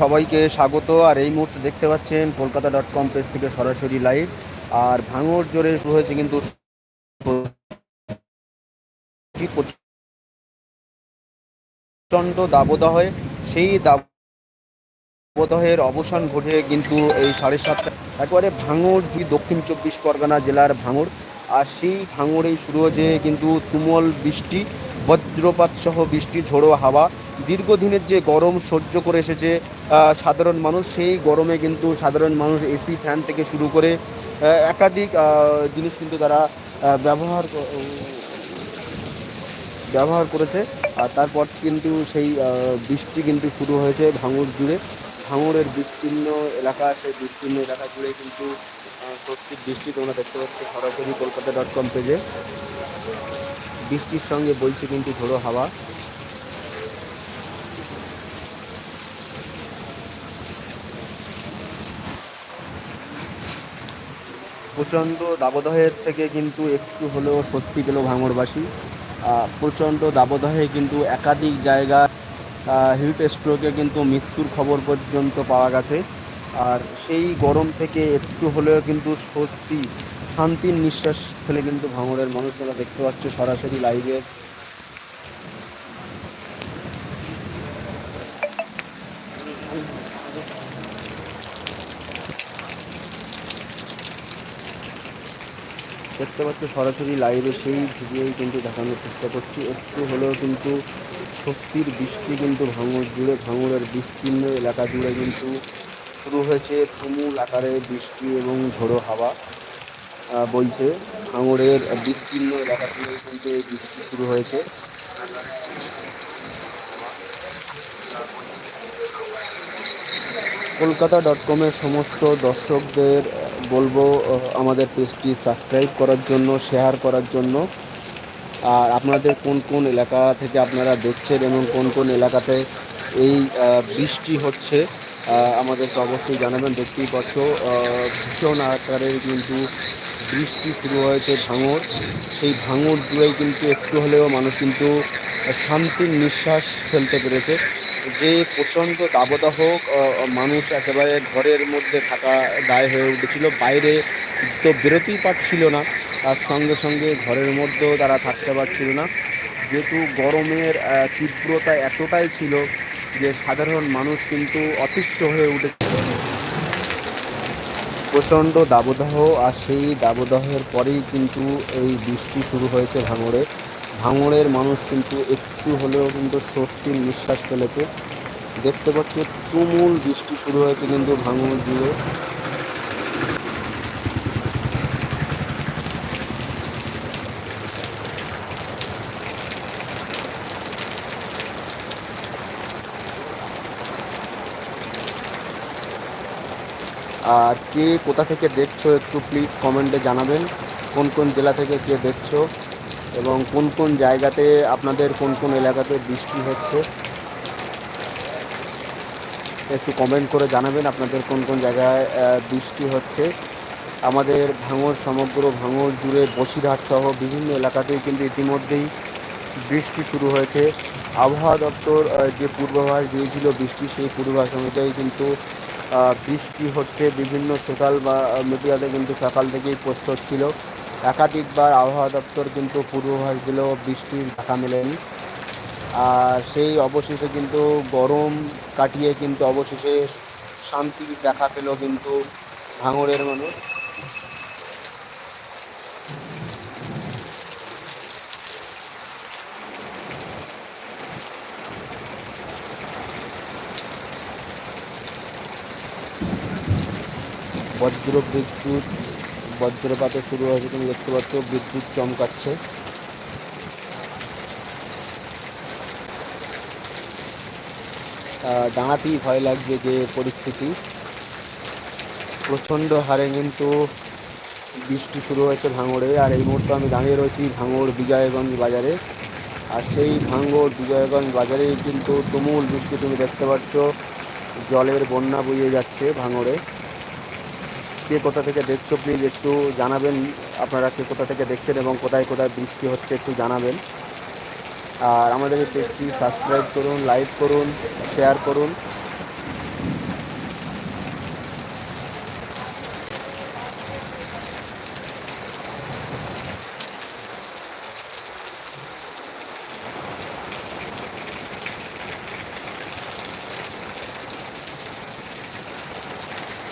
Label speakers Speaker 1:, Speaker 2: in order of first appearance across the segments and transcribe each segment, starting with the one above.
Speaker 1: সবাইকে স্বাগত। আর এই মুহূর্তে দেখতে পাচ্ছেন কলকাতা ডট কম পেজ থেকে সরাসরি লাইভ আর ভাঙর জোরে শুরু হয়েছে কিন্তু প্রচণ্ড দাবদাহে। সেই দাবদাহের অবসান ঘটে কিন্তু এই সাড়ে সাতটা। একেবারে ভাঙর যদি দক্ষিণ চব্বিশ পরগনা জেলার ভাঙর আর সেই ভাঙরেই শুরু হয়েছে কিন্তু তুমল বৃষ্টি, বজ্রপাত সহ বৃষ্টি, ঝোড়ো হাওয়া। দীর্ঘদিনের যে গরম সহ্য করে এসেছে সাধারণ মানুষ সেই গরমে কিন্তু সাধারণ মানুষ এসি ফ্যান থেকে শুরু করে একাধিক জিনিস কিন্তু তারা ব্যবহার ব্যবহার করেছে। আর তারপর কিন্তু সেই বৃষ্টি কিন্তু শুরু হয়েছে ভাঙড় জুড়ে। ভাঙড়ের বিস্তীর্ণ এলাকা সেই বিস্তীর্ণ এলাকা জুড়ে কিন্তু আহ, সত্যি বৃষ্টি তোমরা দেখতে পাচ্ছ সরাসরি কলকাতা ডট কম পেজে বৃষ্টির সঙ্গে বইছে কিন্তু ঝোড়ো হাওয়া। প্রচণ্ড দাবদাহের থেকে কিন্তু একটু হলেও স্বস্তি পেল ভাঙরবাসী প্রচণ্ড দাবদাহে কিন্তু একাধিক জায়গা হিট স্ট্রোকে কিন্তু মৃত্যুর খবর পর্যন্ত পাওয়া গেছে। আর সেই গরম থেকে একটু হলেও কিন্তু স্বস্তি, শান্তির নিঃশ্বাস ফেলে কিন্তু ভাঙরের মানুষগুলো দেখতে পাচ্ছে সরাসরি লাইভে দেখতে পাচ্ছ সরাসরি লাইভে সেই ভিডিওই কিন্তু দেখানোর চেষ্টা করছি। একটু হলেও কিন্তু স্বস্তির বৃষ্টি কিন্তু ভাঙড় জুড়ে ভাঙড়ের বিস্তীর্ণ এলাকা জুড়ে কিন্তু শুরু হয়েছে তুমুল আকারে বৃষ্টি এবং ঝোড়ো হাওয়া বইছে। ভাঙড়ের বিস্তীর্ণ এলাকা জুড়ে কিন্তু বৃষ্টি শুরু হয়েছে। কলকাতা ডট কমের সমস্ত দর্শকদের বলব আমাদের পেজটি সাবস্ক্রাইব করার জন্য শেয়ার করার জন্য। আর আপনাদের কোন কোন এলাকা থেকে আপনারা দেখছেন এবং কোন কোন এলাকাতে এই বৃষ্টি হচ্ছে আমাদেরকে অবশ্যই জানাবেন। দেখতেই পাচ্ছ ভীষণ আকারের কিন্তু বৃষ্টি শুরু হয়েছে ভাঙর। সেই ভাঙর জুড়েই কিন্তু একটু হলেও মানুষ কিন্তু শান্তির নিঃশ্বাস ফেলতে পেরেছে। যে প্রচণ্ড দাবদাহ মানুষ একেবারে ঘরের মধ্যে থাকা দায় হয়ে উঠেছিল, বাইরে তো বেরোতেই পারছিল না, তার সঙ্গে সঙ্গে ঘরের মধ্যেও তারা থাকতে পারছিল না। যেহেতু গরমের তীব্রতা এতটাই ছিল যে সাধারণ মানুষ কিন্তু অতিষ্ঠ হয়ে উঠেছিল প্রচণ্ড দাবদাহ, আর সেই দাবদাহের পরেই কিন্তু এই বৃষ্টি শুরু হয়েছে ভাঙড়ে। ভাঙড়ের মানুষ কিন্তু একটু হলেও কিন্তু স্বস্তির নিঃশ্বাস ফেলেছে। দেখতে পাচ্ছি, তুমুল বৃষ্টি শুরু হয়েছে কিন্তু ভাঙড় জুড়ে। আর কে কোথা থেকে দেখছ একটু প্লিজ কমেন্টে জানাবেন। কোন কোন জেলা থেকে কে দেখছ? এবং কোন কোন জায়গাতে আপনাদের কোন কোন এলাকাতে বৃষ্টি হচ্ছে? একটু কমেন্ট করে জানাবেন আপনাদের কোন কোন জায়গায় বৃষ্টি হচ্ছে। আমাদের ভাঙর, সমগ্র ভাঙর জুড়ে বসিরহাট সহ বিভিন্ন এলাকাতেই কিন্তু ইতিমধ্যেই বৃষ্টি শুরু হয়েছে। আবহাওয়া দপ্তর যে পূর্বাভাস দিয়েছিল বৃষ্টি, সেই পূর্বাভাস অনুযায়ী কিন্তু বৃষ্টি হচ্ছে বিভিন্ন সোশ্যাল বা মিডিয়াতে কিন্তু সকাল থেকেই পোস্ট হচ্ছিল। একাধিকবার আবহাওয়া দপ্তর কিন্তু পূর্বাভাস দিলেও বৃষ্টির দেখা মেলেনি। আর সেই অবশেষে কিন্তু গরম কাটিয়ে কিন্তু অবশেষে শান্তি দেখা পেল কিন্তু ভাঙড়ের মানুষ। বজ্র বিদ্যুৎ বজ্রপাতে শুরু হয়েছে, তুমি দেখতে পাচ্ছ, বিদ্যুৎ চমকাচ্ছে। দাঁড়াতেই ভয় লাগছে যে পরিস্থিতি। প্রচণ্ড হারে কিন্তু বৃষ্টি শুরু হয়েছে ভাঙড়ে, আর এই মুহূর্তে আমি দাঁড়িয়ে রয়েছি ভাঙড় বিজয়গঞ্জ বাজারে। আর সেই ভাঙড় বিজয়গঞ্জ বাজারেই কিন্তু তুমুল বৃষ্টি, তুমি দেখতে পাচ্ছ, জলের বন্যা বইয়ে যাচ্ছে ভাঙড়ে। কে কোথা থেকে দেখছ প্লিজ একটু জানাবেন। আপনারা কে কোথা থেকে দেখছেন এবং কোথায় কোথায় বৃষ্টি হচ্ছে একটু জানাবেন। আর আমাদের এই পেজটি সাবস্ক্রাইব করুন লাইক করুন শেয়ার করুন।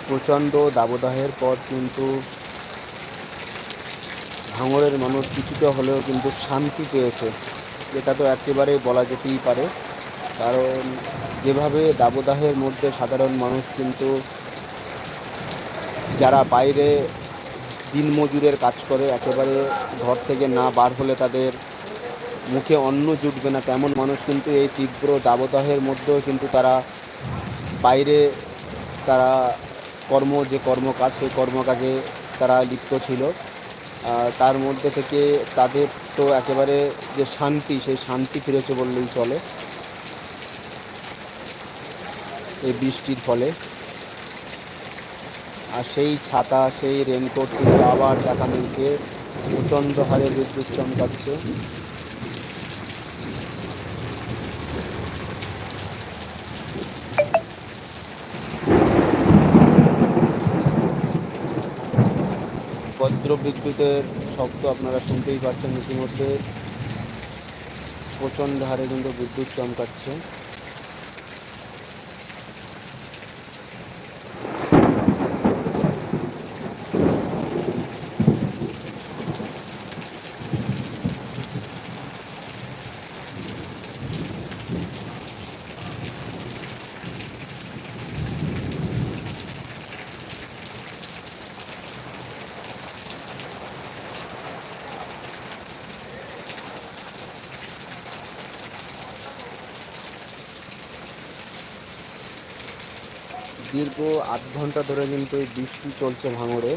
Speaker 1: প্রচণ্ড দাবদাহের পর কিন্তু ভাঙরের মানুষ কিছুটা হলেও কিন্তু শান্তি পেয়েছে। এটা তো একেবারেই বলা যেতেই পারে। কারণ যেভাবে দাবদাহের মধ্যে সাধারণ মানুষ কিন্তু যারা বাইরে দিনমজুরের কাজ করে, একেবারে ঘর থেকে না বার হলে তাদের মুখে অন্ন জুটবে না, তেমন মানুষ কিন্তু এই তীব্র দাবদাহের মধ্যেও কিন্তু তারা বাইরে তারা কর্ম, যে কর্মকাজ, সেই কর্মকাজে তারা লিপ্ত ছিল। তার মধ্যে থেকে তাদের তো একেবারে যে শান্তি, সেই শান্তি ফিরেছে বললেই চলে। এই বৃষ্টির ফলে। আর সেই ছাতা, সেই রেনকোট কিন্তু আবার দেখা মিলছে। প্রচণ্ড হারে বিদ্যুৎ চমকাচ্ছে। বজ্র বিদ্যুতের শব্দ আপনারা শুনতেই পাচ্ছেন ইতিমধ্যে। প্রচণ্ড হারে কিন্তু বিদ্যুৎ চমকাচ্ছে। দীর্ঘ আধ ঘণ্টা ধরে কিন্তু এই বৃষ্টি চলছে ভাঙড়ে।